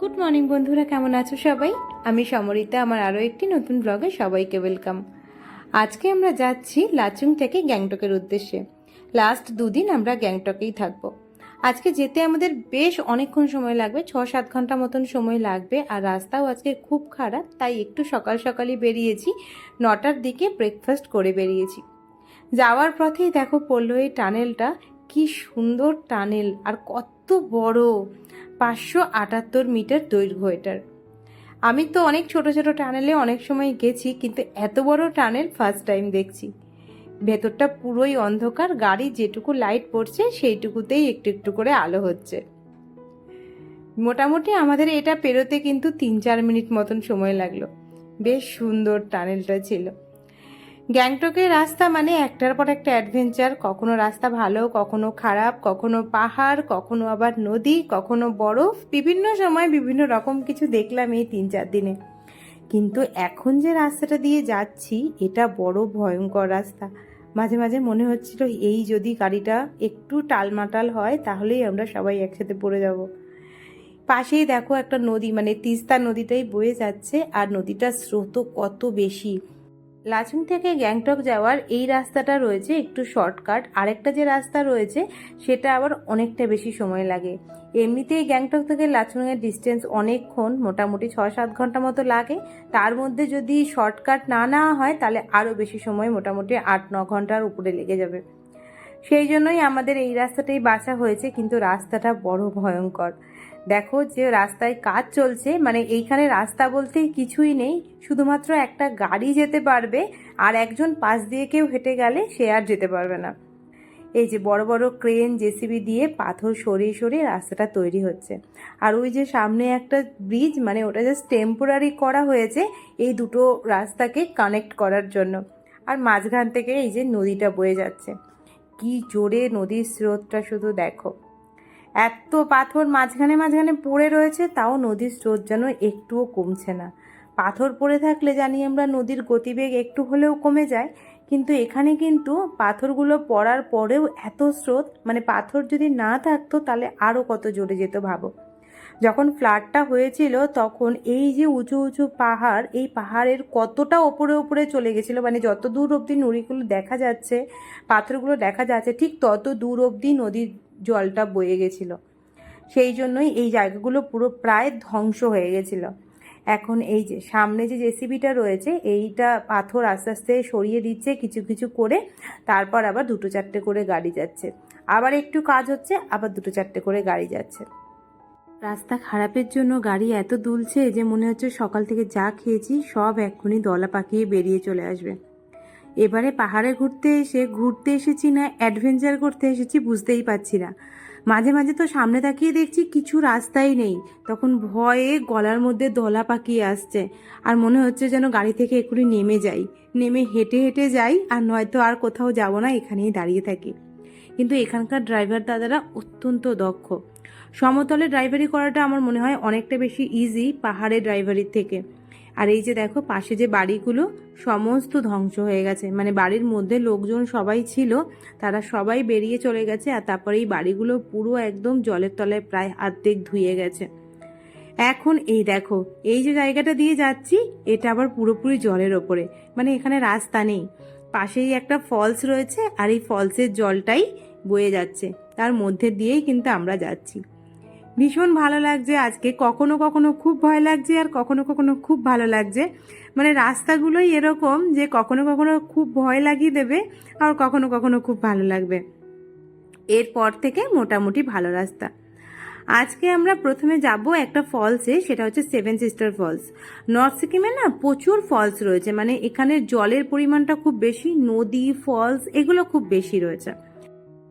Good morning বন্ধুরা, কেমন আছো সবাই? আমি সমরিতা, আমার আরও একটি নতুন ব্লগে সবাইকে ওয়েলকাম আজকে আমরা যাচ্ছি লাচুং থেকে গ্যাংটকের উদ্দেশ্যে। লাস্ট দুদিন আমরা গ্যাংটকেই থাকব। আজকে যেতে আমাদের বেশ অনেকক্ষণ সময় লাগবে ছ সাত ঘণ্টা মতন সময় লাগবে, আর রাস্তাও আজকে খুব খারাপ, তাই একটু সকাল সকালই বেরিয়েছি, নটার দিকে ব্রেকফাস্ট করে বেরিয়েছি। যাওয়ার পথেই দেখো পড়ল এই টানেলটা, কি সুন্দর টানেল, আর কত বড় পাঁচশো আটাত্তর মিটার দৈর্ঘ্য এটার। আমি তো অনেক ছোট ছোট টানেলে অনেক সময় গেছি, কিন্তু এত বড় টানেল ফার্স্ট টাইম দেখছি। ভেতরটা পুরোই অন্ধকার, গাড়ি যেটুকু লাইট পড়ছে সেইটুকুতেই একটু একটু করে আলো হচ্ছে। মোটামুটি আমাদের এটা পেরোতে কিন্তু তিন চার মিনিট মতন সময় লাগল। বেশ সুন্দর টানেলটা ছিল। গ্যাংটকের রাস্তা মানে একটার পর একটা অ্যাডভেঞ্চার। কখনো রাস্তা ভালো, কখনো খারাপ, কখনো পাহাড়, কখনো আবার নদী, কখনো বরফ, বিভিন্ন সময় বিভিন্ন রকম কিছু দেখলাম এই তিন চার দিনে। কিন্তু এখন যে রাস্তাটা দিয়ে যাচ্ছি, এটা বড় ভয়ঙ্কর রাস্তা। মাঝে মাঝে মনে হচ্ছিল এই যদি গাড়িটা একটু টালমাটাল হয়, তাহলেই আমরা সবাই একসাথে পড়ে যাব। পাশেই দেখো একটা নদী মানে তিস্তা নদীটাই বয়ে যাচ্ছে, আর নদীটার স্রোত কত বেশি। লাচুং থেকে গ্যাংটক যাওয়ার এই রাস্তাটা রয়েছে একটু শর্টকাট। আরেকটা যে রাস্তা রয়েছে, সেটা আবার অনেকটা বেশি সময় লাগে। এমনিতেই গ্যাংটক থেকে লাচুংয়ের ডিস্টেন্স অনেকক্ষণ, মোটামুটি ছ সাত ঘণ্টা মতো লাগে। তার মধ্যে যদি শর্টকাট না নেওয়া হয়, তাহলে আরও বেশি সময়, মোটামুটি আট ন ঘণ্টার উপরে লেগে যাবে। সেই জন্যই আমাদের এই রাস্তাটাই বাছা হয়েছে, কিন্তু রাস্তাটা বড় ভয়ঙ্কর। দেখো যে রাস্তায় কাজ চলছে মানে এইখানে রাস্তা বলতে কিছুই নেই, শুধুমাত্র একটা গাড়ি যেতে পারবে আর একজন পাশ দিয়ে কেউ হেঁটে গেলে সে আর যেতে পারবে না। এই যে বড় বড় ক্রেন, জেসিবি দিয়ে পাথর সরিয়ে সরিয়ে রাস্তাটা তৈরি হচ্ছে। আর ওই যে সামনে একটা ব্রিজ মানে ওটা জাস্ট টেম্পোরারি করা হয়েছে এই দুটো রাস্তাকে কানেক্ট করার জন্য। আর মাঝখান থেকে এই যে নদীটা বয়ে যাচ্ছে। কি জোরে নদীর স্রোতটা শুধু দেখো। এত পাথর মাঝখানে মাঝখানে পড়ে রয়েছে, তাও নদীর স্রোত যেন একটুও কমছে না। পাথর পড়ে থাকলে জানি আমরা নদীর গতিবেগ একটু হলেও কমে যায়, কিন্তু এখানে কিন্তু পাথরগুলো পড়ার পরেও এত স্রোত মানে পাথর যদি না থাকতো তাহলে আরও কত জোরে যেত ভাবো। যখন ফ্লাডটা হয়েছিল তখন এই যে উঁচু উঁচু পাহাড়, এই পাহাড়ের কতটা ওপরে ওপরে চলে গেছিল মানে যত দূর অবধি নুড়িগুলো দেখা যাচ্ছে, পাথরগুলো দেখা যাচ্ছে, ঠিক তত দূর অবধি নদীর জলটা বয়ে গেছিল। সেই জন্যই এই জায়গাগুলো পুরো প্রায় ধ্বংস হয়ে গেছিল। এখন এই যে সামনে যে জেসিবিটা রয়েছে, এইটা পাথর আস্তে আস্তে সরিয়ে দিচ্ছে কিছু কিছু করে, তারপর আবার দুটো চারটে করে গাড়ি যাচ্ছে। আবার একটু কাজ হচ্ছে, আবার দুটো চারটে করে গাড়ি যাচ্ছে। রাস্তা খারাপের জন্য গাড়ি এত দুলছে যে মনে হচ্ছে সকাল থেকে যা খেয়েছি সব এক্ষুনি দলা পাকিয়ে বেরিয়ে চলে আসবে। এবারে পাহাড়ে ঘুরতে এসে, ঘুরতে এসেছি না অ্যাডভেঞ্চার করতে এসেছি বুঝতেই পারছি না। মাঝে মাঝে তো সামনে তাকিয়ে দেখছি কিছু রাস্তাই নেই। তখন ভয়ে গলার মধ্যে দলা পাকিয়ে আসছে। আর মনে হচ্ছে যেন গাড়ি থেকে এক্ষুনি নেমে যাই। নেমে হেঁটে হেঁটে যাই আর নয়তো আর কোথাও যাব না, এখানেই দাঁড়িয়ে থাকি। কিন্তু এখানকার ড্রাইভার দাদারা অত্যন্ত দক্ষ। সমতলে ড্রাইভারি করাটা আমার মনে হয় অনেকটা বেশি ইজি পাহাড়ে ড্রাইভারির থেকে। আর এই যে দেখো, পাশে যে বাড়িগুলো সমস্ত ধ্বংস হয়ে গেছে। মানে বাড়ির মধ্যে লোকজন সবাই ছিল, তারা সবাই বেরিয়ে চলে গেছে আর তারপরে এই বাড়িগুলো পুরো একদম জলের তলায় প্রায় আর্ধেক ধুয়ে গেছে। এখন এই দেখো, এই যে জায়গাটা দিয়ে যাচ্ছি, এটা আবার পুরোপুরি জলের ওপরে। মানে এখানে রাস্তা নেই। পাশেই একটা ফলস রয়েছে আর এই ফলসের জলটাই বয়ে যাচ্ছে। তার মধ্যে দিয়েই কিন্তু আমরা যাচ্ছি। ভীষণ ভালো লাগছে। আজকে কখনো কখনো খুব ভয় লাগছে আর কখনো কখনো খুব ভালো লাগছে। মানে রাস্তাগুলোই এরকম যে কখনো কখনো খুব ভয় লাগিয়ে দেবে আর কখনো কখনো খুব ভালো লাগবে। এরপর থেকে মোটামুটি ভালো রাস্তা। আজকে আমরা প্রথমে যাব একটা ফলসে, সেটা হচ্ছে সেভেন সিস্টার ফলস। নর্থ সিকিমে না প্রচুর ফলস রয়েছে। মানে এখানে জলের পরিমাণটা খুব বেশি, নদী, ফলস, এগুলো খুব বেশি রয়েছে।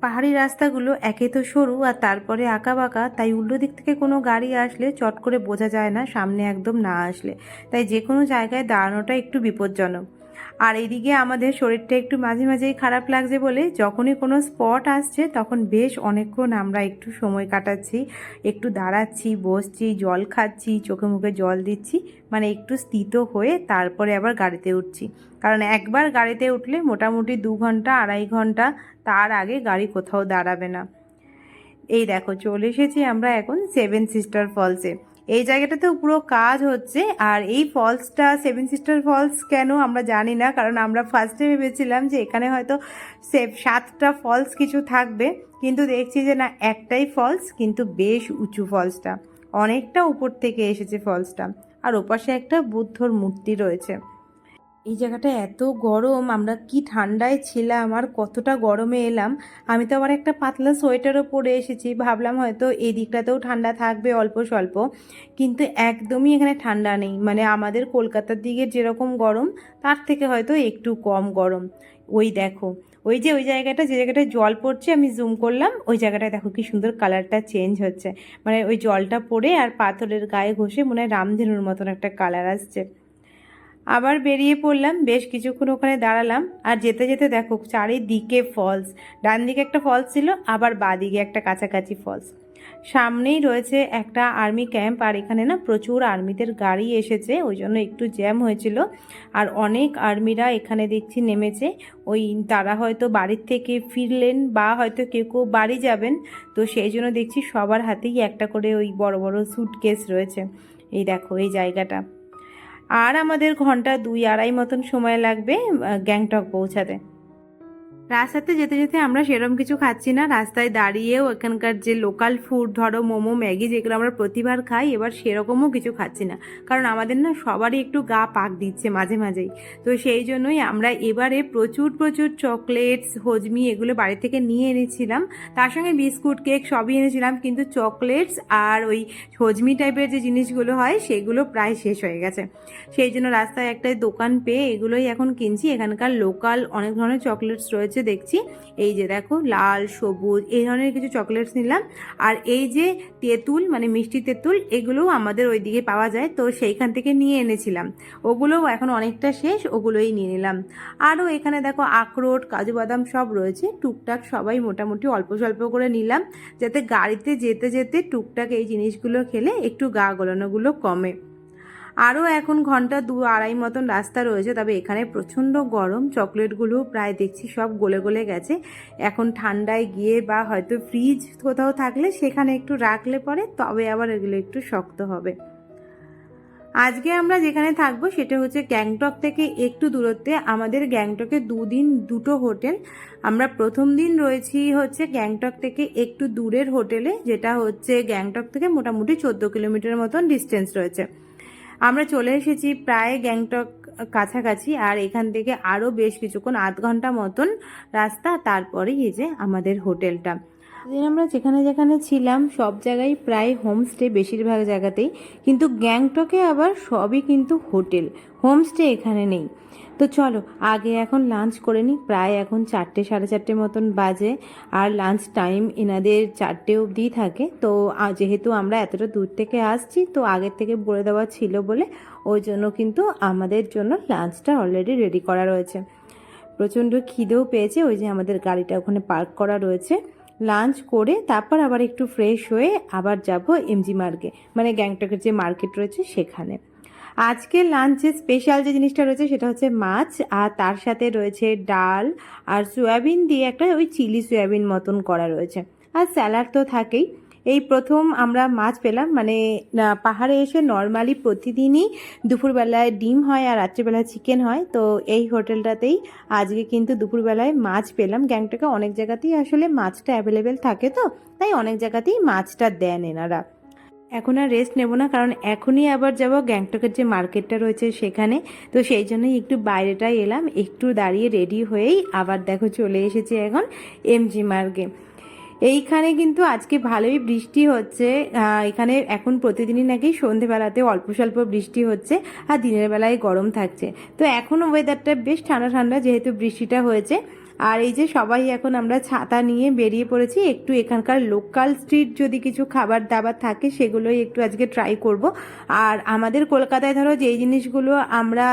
পাহাড়ি রাস্তাগুলো একে তো সরু আর তারপরে আঁকা বাঁকা, তাই উল্টো দিক থেকে কোনো গাড়ি আসলে চট করে বোঝা যায় না, সামনে একদম না আসলে। তাই যে কোনো জায়গায় দাঁড়ানোটা একটু বিপজ্জনক। আর এদিকে আমাদের শরীরটা একটু মাঝে মাঝেই খারাপ লাগছে বলে যখনই কোনো স্পট আসছে, তখন বেশ অনেকক্ষণ আমরা একটু সময় কাটাচ্ছি। একটু দাঁড়াচ্ছি, বসছি, জল খাচ্ছি, চোখে মুখে জল দিচ্ছি মানে একটু স্থিত হয়ে তারপরে আবার গাড়িতে উঠছি। কারণ একবার গাড়িতে উঠলে মোটামুটি দু ঘণ্টা, আড়াই ঘণ্টা তার আগে গাড়ি কোথাও দাঁড়াবে না। এই দেখো, চলে এসেছি আমরা এখন সেভেন সিস্টার ফলসে এই জায়গাটাতেও পুরো কাজ হচ্ছে, আর এই ফলসটা সেভেন সিস্টার ফলস কেন আমরা জানি না, কারণ আমরা ফার্স্টে ভেবেছিলাম যে এখানে হয়তো সাতটা ফলস কিছু থাকবে, কিন্তু দেখছি যে না, একটাই ফলস কিন্তু বেশ উঁচু ফলসটা অনেকটা উপর থেকে এসেছে ফলসটা আর ওপাশে একটা বুদ্ধর মূর্তি রয়েছে। এই জায়গাটা এত গরম, আমরা কি ঠান্ডায় ছিলাম, আর কতটা গরমে এলাম। আমি তো আবার একটা পাতলা সোয়েটারও পরে এসেছি, ভাবলাম হয়তো এই দিকটাতেও ঠান্ডা থাকবে অল্প স্বল্প। কিন্তু একদমই এখানে ঠান্ডা নেই মানে আমাদের কলকাতার দিকে যেরকম গরম, তার থেকে হয়তো একটু কম গরম। ওই দেখো, ওই যে ওই জায়গাটা, যে জায়গাটায় জল পড়ছে, আমি জুম করলাম, ওই জায়গাটায় দেখো কি সুন্দর কালারটা চেঞ্জ হচ্ছে। মানে ওই জলটা পড়ে আর পাথরের গায়ে ঘষে মনে হয় রামধেনুর মতন একটা কালার আসছে। আবার বেরিয়ে পড়লাম, বেশ কিছুক্ষণ ওখানে দাঁড়ালাম। আর যেতে যেতে দেখো, চারিদিকে ফলস ডান দিকে একটা ফলস ছিল, আবার বাঁ দিকে একটা কাছাকাছি ফলস সামনেই রয়েছে একটা আর্মি ক্যাম্প আর এখানে না প্রচুর আর্মিদের গাড়ি এসেছে, ওই জন্য একটু জ্যাম হয়েছিল। আর অনেক আর্মিরা এখানে দেখছি নেমেছে। ওই তারা হয়তো বাড়ির থেকে ফিরলেন, বা হয়তো কেউ কেউ বাড়ি যাবেন। তো সেই জন্য দেখছি সবার হাতেই একটা করে ওই বড় বড় সুটকেস রয়েছে। এই দেখো, এই জায়গাটা। আর আমাদের ঘণ্টা দুই আড়াই মতন সময় লাগবে গ্যাংটক পৌঁছাতে। রাস্তাতে যেতে যেতে আমরা সেরকম কিছু খাচ্ছি না। রাস্তায় দাঁড়িয়েও এখানকার যে লোকাল ফুড ধরো মোমো, ম্যাগি, যেগুলো আমরা প্রতিবার খাই, এবার সেরকমও কিছু খাচ্ছি না। কারণ আমাদের না সবারই একটু গা পাক দিচ্ছে মাঝে মাঝেই। তো সেই জন্যই আমরা এবারে প্রচুর প্রচুর চকলেটস হজমি এগুলো বাড়ি থেকে নিয়ে এনেছিলাম। তার সঙ্গে বিস্কুট, কেক সবই এনেছিলাম। কিন্তু চকলেটস আর ওই হজমি টাইপের যে জিনিসগুলো হয়, সেগুলো প্রায় শেষ হয়ে গেছে। সেই জন্য রাস্তায় একটা দোকান পেয়ে এগুলোই এখন কিনছি। এখানকার লোকাল অনেক ধরনের চকলেটস রয়েছে। দেখছি। এই যে দেখো, লাল, সবুজ, এই ধরনের কিছু চকলেটস নিলাম। আর এই যে তেঁতুল মানে মিষ্টি তেঁতুল, এগুলোও আমাদের ওইদিকে পাওয়া যায়। তো সেইখান থেকে নিয়ে এনেছিলাম। ওগুলোও এখন অনেকটা শেষ, ওগুলোই নিয়ে নিলাম। আরও এখানে দেখো, আখরোট, কাজু বাদাম সব রয়েছে। টুকটাক সবাই মোটামুটি অল্প স্বল্প করে নিলাম। যাতে গাড়িতে যেতে যেতে টুকটাক এই জিনিসগুলো খেলে একটু গা গলানোগুলো কমে। আরও এখন ঘণ্টা দু আড়াই মতন রাস্তা রয়েছে, তবে এখানে প্রচণ্ড গরম। চকলেটগুলো প্রায় দেখছি সব গলে গলে গেছে। এখন ঠান্ডায় গিয়ে বা হয়তো ফ্রিজ কোথাও থাকলে সেখানে একটু রাখলে পরে, তবে আবার এগুলো একটু শক্ত হবে। আজকে আমরা যেখানে থাকব সেটা হচ্ছে গ্যাংটক থেকে একটু দূরত্বে। আমাদের গ্যাংটকে দুদিন দুটো হোটেল। আমরা প্রথম দিন রয়েছি হচ্ছে গ্যাংটক থেকে একটু দূরের হোটেলে, যেটা হচ্ছে গ্যাংটক থেকে মোটামুটি চোদ্দ কিলোমিটার মতন ডিস্টেন্স রয়েছে। আমরা চলে এসেছি প্রায় গ্যাংটক কাছাকাছি, আর এখান থেকে আরও বেশ কিছুক্ষণ, আধ ঘণ্টা মতন রাস্তা, তারপরেই এই যে আমাদের হোটেলটা। দিন আমরা যেখানে যেখানে ছিলাম, সব জায়গায় প্রায় হোমস্টে বেশিরভাগ জায়গাতেই। কিন্তু গ্যাংটকে আবার সবই কিন্তু হোটেল। হোমস্টে এখানে নেই। তো চলো, আগে এখন লাঞ্চ করে নিই। প্রায় এখন চারটে, সাড়ে চারটে মতন বাজে। আর লাঞ্চ টাইম এনাদের চারটে অবধি থাকে। তো যেহেতু আমরা এতটা দূর থেকে আসছি, তো আগের থেকে বলে দেওয়া ছিল বলে ওই জন্য কিন্তু আমাদের জন্য লাঞ্চটা অলরেডি রেডি করা রয়েছে। প্রচণ্ড খিদেও পেয়েছে। ওই যে আমাদের গাড়িটা ওখানে পার্ক করা রয়েছে। লাঞ্চ করে তারপর আবার একটু ফ্রেশ হয়ে আবার যাব এমজি মার্গে মানে গ্যাংটকের যে মার্কেট রয়েছে সেখানে। আজকে লাঞ্চে স্পেশাল যে জিনিসটা রয়েছে সেটা হচ্ছে মাছ, আর তার সাথে রয়েছে ডাল আর সয়াবিন দিয়ে একটা ওই চিলি সয়াবিন মতন করা রয়েছে। আর স্যালাড তো থাকেই। এই প্রথম আমরা মাছ পেলাম মানে পাহাড়ে এসে নর্মালি প্রতিদিনই দুপুরবেলায় ডিম হয় আর রাত্রিবেলায় চিকেন হয়। তো এই হোটেলটাতেই আজকে কিন্তু দুপুরবেলায় মাছ পেলাম। গ্যাংটকে অনেক জায়গাতেই আসলে মাছটা অ্যাভেলেবেল থাকে তো, তাই অনেক জায়গাতেই মাছটা দেন এনারা। এখন আর রেস্ট নেব না, কারণ এখনই আবার যাব গ্যাংটকের যে মার্কেটটা রয়েছে সেখানে। তো সেই জন্যই একটু বাইরেটাই এলাম, একটু দাঁড়িয়ে রেডি হয়েই আবার দেখো চলে এসেছি এখন এমজি মার্গে এইখানে কিন্তু আজকে ভালোই বৃষ্টি হচ্ছে। এখানে এখন প্রতিদিনই নাকি সন্ধেবেলাতে অল্প স্বল্প বৃষ্টি হচ্ছে আর দিনের বেলায় গরম থাকছে। তো এখনও ওয়েদারটা বেশ ঠান্ডা ঠান্ডা যেহেতু বৃষ্টিটা হয়েছে। আর এই যে সবাই এখন আমরা ছাতা নিয়ে বেরিয়ে পড়েছি, একটু এখানকার লোকাল স্ট্রিট যদি কিছু খাবার দাবার থাকে সেগুলোই একটু আজকে ট্রাই করব। আর আমাদের কলকাতায় ধরো যেই জিনিসগুলো আমরা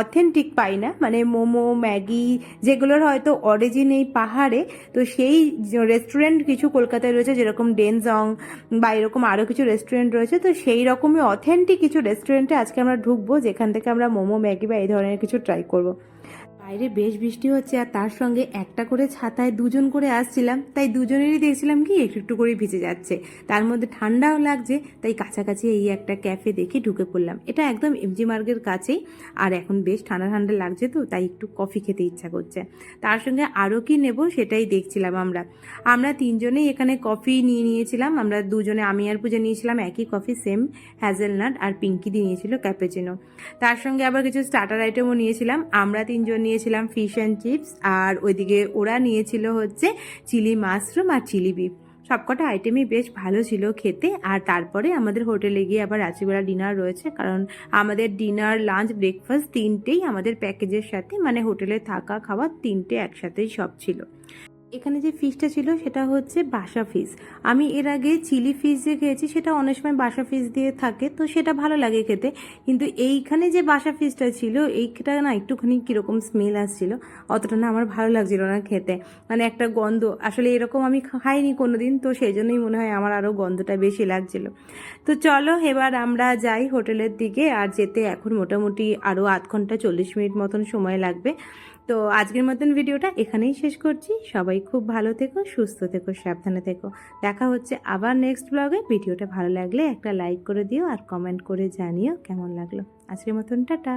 অথেন্টিক পাই না মানে মোমো, ম্যাগি যেগুলোর হয়তো অরিজিন এই পাহাড়ে, তো সেই রেস্টুরেন্ট কিছু কলকাতায় রয়েছে যেরকম ডেনজং বা এরকম আরও কিছু রেস্টুরেন্ট রয়েছে, তো সেই রকমই অথেন্টিক কিছু রেস্টুরেন্টে আজকে আমরা ঢুকবো, যেখান থেকে আমরা মোমো, ম্যাগি বা এই ধরনের কিছু ট্রাই করব। বাইরে বেশ বৃষ্টি হচ্ছে আর তার সঙ্গে একটা করে ছাতায় দুজন করে আসছিলাম। তাই দুজনেরই দেখছিলাম কি একটু একটু করে ভিজে যাচ্ছে। তার মধ্যে ঠান্ডাও লাগছে, তাই কাছাকাছি এই একটা ক্যাফে দেখে ঢুকে পড়লাম। এটা একদম এমজি মার্গের কাছেই, আর এখন বেশ ঠান্ডা ঠান্ডা লাগছে তো, তাই একটু কফি খেতে ইচ্ছা করছে। তার সঙ্গে আরও কি নেব সেটাই দেখছিলাম আমরা। আমরা তিনজনেই এখানে কফি নিয়ে নিয়েছিলাম। আমরা দুজনে, আমি আর পূজা নিয়েছিলাম একই কফি, সেম হ্যাজেলনাট আর পিঙ্কি দিয়ে নিয়েছিল ক্যাপেচিনো তার সঙ্গে আবার কিছু স্টার্টার আইটেমও নিয়েছিলাম। আমরা তিনজন নিয়েছিলাম ফিশ অ্যান্ড চিপস আর ওইদিকে ওরা নিয়েছিল হচ্ছে চিলি মাশরুম আর চিলি বিফ সবকটা আইটেমই বেশ ভালো ছিল খেতে, আর তারপরে আমাদের হোটেলে গিয়ে আবার রাত্রিবেলা ডিনার রয়েছে, কারণ আমাদের ডিনার লাঞ্চ ব্রেকফাস্ট তিনটেই আমাদের প্যাকেজের সাথে মানে হোটেলে থাকা, খাওয়া তিনটে একসাথেই সব ছিল। এখানে যে ফিশটা ছিল সেটা হচ্ছে বাসা ফিশ আমি এর আগে চিলি ফিশ যে খেয়েছি সেটা অনেক সময় বাসা ফিশ দিয়ে থাকে, তো সেটা ভালো লাগে খেতে। কিন্তু এইখানে যে বাসা ফিশটা ছিল, এইটা না একটুখানি কীরকম স্মেল আসছিল, অতটা না আমার ভালো লাগছিল না খেতে। মানে একটা গন্ধ, আসলে এরকম আমি খাইনি কোনো দিন তো সেই জন্যই মনে হয় আমার আরও গন্ধটা বেশি লাগছিল। তো চলো এবার আমরা যাই হোটেলের দিকে, আর যেতে এখন মোটামুটি আরও আধ ঘণ্টা চল্লিশ মিনিট মতন সময় লাগবে। তো আজকের মতন ভিডিওটা এখানেই শেষ করছি। সবাই খুব ভালো থেকো, সুস্থ থেকো, সাবধানে থেকো। দেখা হচ্ছে আবার নেক্সট ব্লগে ভিডিওটা ভালো লাগলে একটা লাইক করে দিও আর কমেন্ট করে জানিও কেমন লাগল। আজকের মতন, টাটা।